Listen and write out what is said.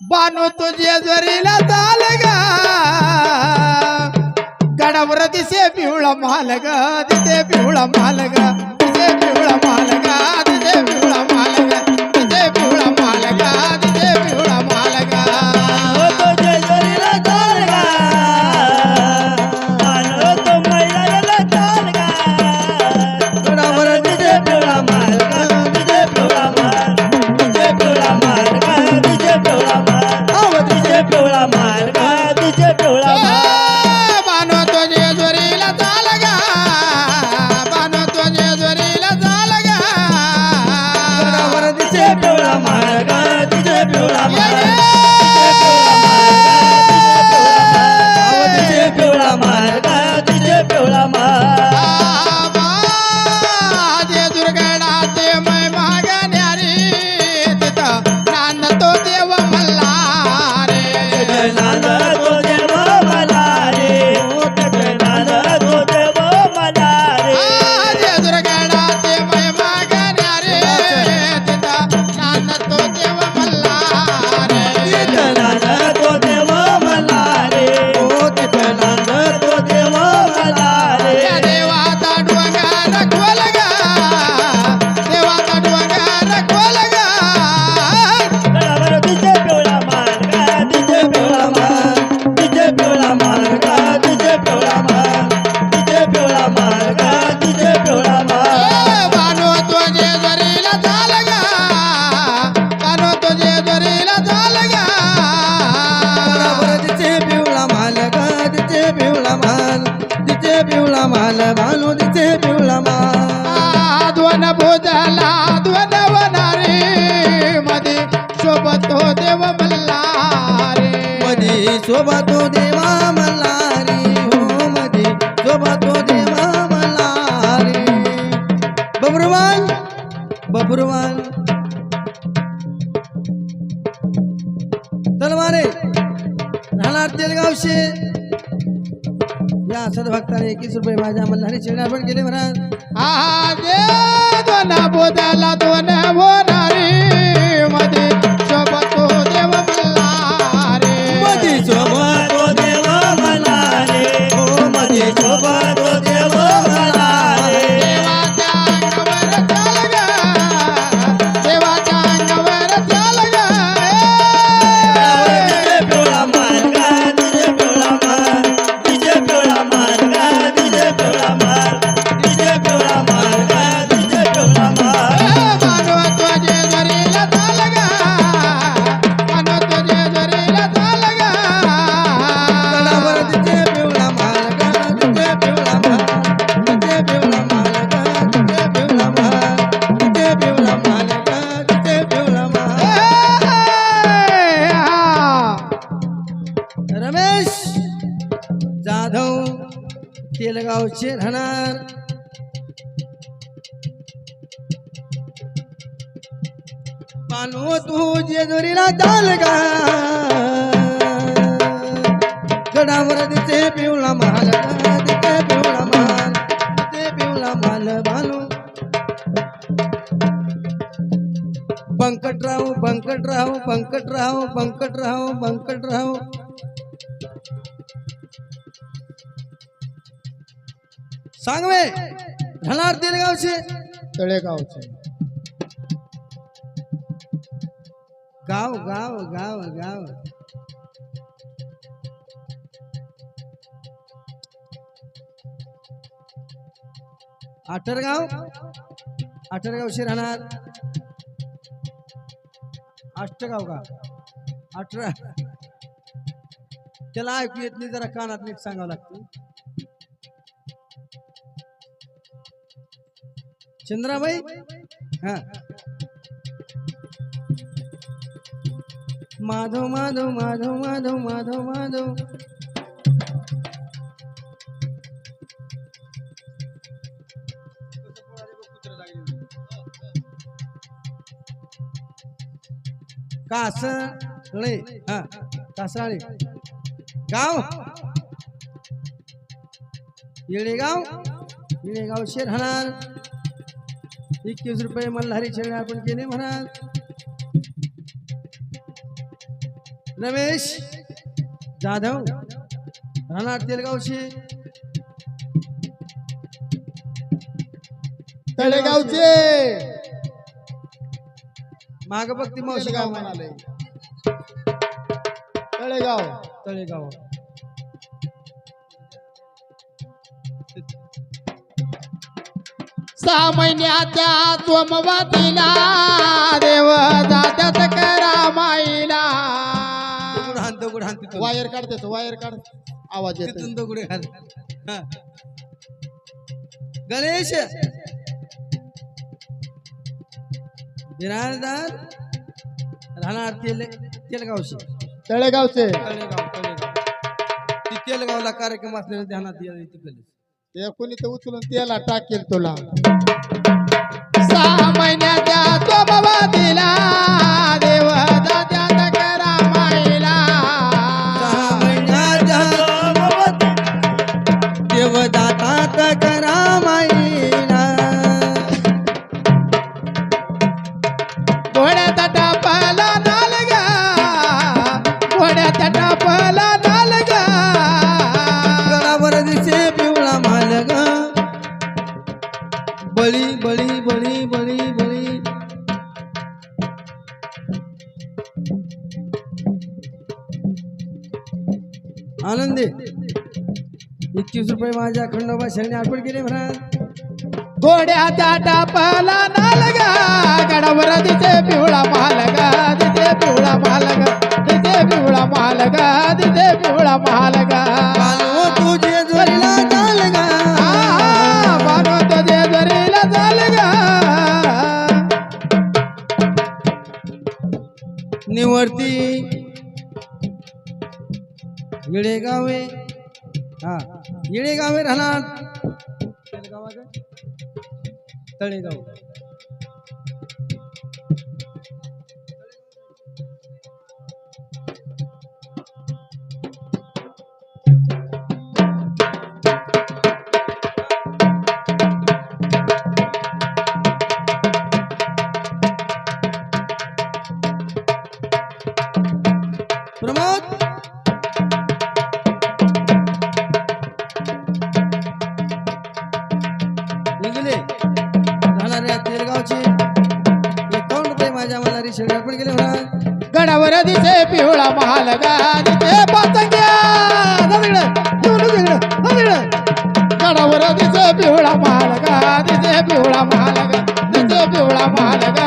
बानू तुझे जरीला चाल गडावर दिसे पिवळा माल दिसे पिवळा माल ನಾದ माल भानू दिसे पिवळा माल ध्वन ध्वन वनारे. मधी सोबत हो देव मल्हारी. मधी सोबत हो देवा मल्हारी. हो मधी सोबत हो देवा मल्हारी. बबरुवान बबरुवान तलवारे राहणार तेलगावशी या सदभक्ताने एकवीस रुपये माझ्या मल्हारी चरणार्पण केले म्हणा आहा दे दोन बोदाला दोन बोनारी जाधव तेलगावचे राहणार. मानो तू जेजुरीला चाल गा गडावर दिसे पिवळा महाल दिसे पिवळा महाल दिसे पिवळा माल बानो बंकटराव बंकटराव बंकटराव बंकटराव बंकटराव सांगवे राहणार तेलगावचे. तळेगावचे. गाव गाव गाव गाव. आठरगाव आठरगावशी राहणार. अष्टगाव का? अठरा त्याला ऐकू येत नाही जरा कानात नीट सांगावं लागते. चंद्राबाई? हा. माधव माधव माधव माधव माधव माधव. कासळे हा कासळे गाव येळेगाव येळेगावशे राहणार एकवीस रुपये मल्हारी छेडणे आपण केले म्हणाल रमेश जाधव राहणार तेलगावशे तळेगावचे मागभक्ती मावशी गाव म्हणाले तळेगाव. तळेगाव. सहा महिन्याच्या सोमवतीला देव जात्यात करा माईला. दगड हाण दगड हाण तिथून वायर काढते वायर काढ. आवाज येतो तिथून दगड हाण हा. गणेश. बिराजदार राहणार तेल तेलगावशी तळेगावचे. तळेगाव तळेगाव. ती तेलगावला कार्यक्रम असलेला ध्यानात येईल तिकडे. ते कोणी तर उचलून त्याला टाकेल तुला. सहा महिन्याच्या सोमवतीला देव बळी बळी बळी बळी बळी. आनंदी. एकवीस रुपये माझ्या खंडोबा शरणी अर्पण केले म्हणा. चाटा पाहालागा नालगा गडावर तिथे पिवळा मालगा तिथे पिवळा मालगा तिथे पिवळा मालगा तिथे पिवळा मालगा निवर्ती येळेगावे. हा. येळेगावे राहणार. तळेगाव. गडावर दिसे पिवळा मालगा दिसे पातंग्या. गडावर दिसे पिवळा मालगा दिसे पिवळा मालगा दिसे पिवळा मालगा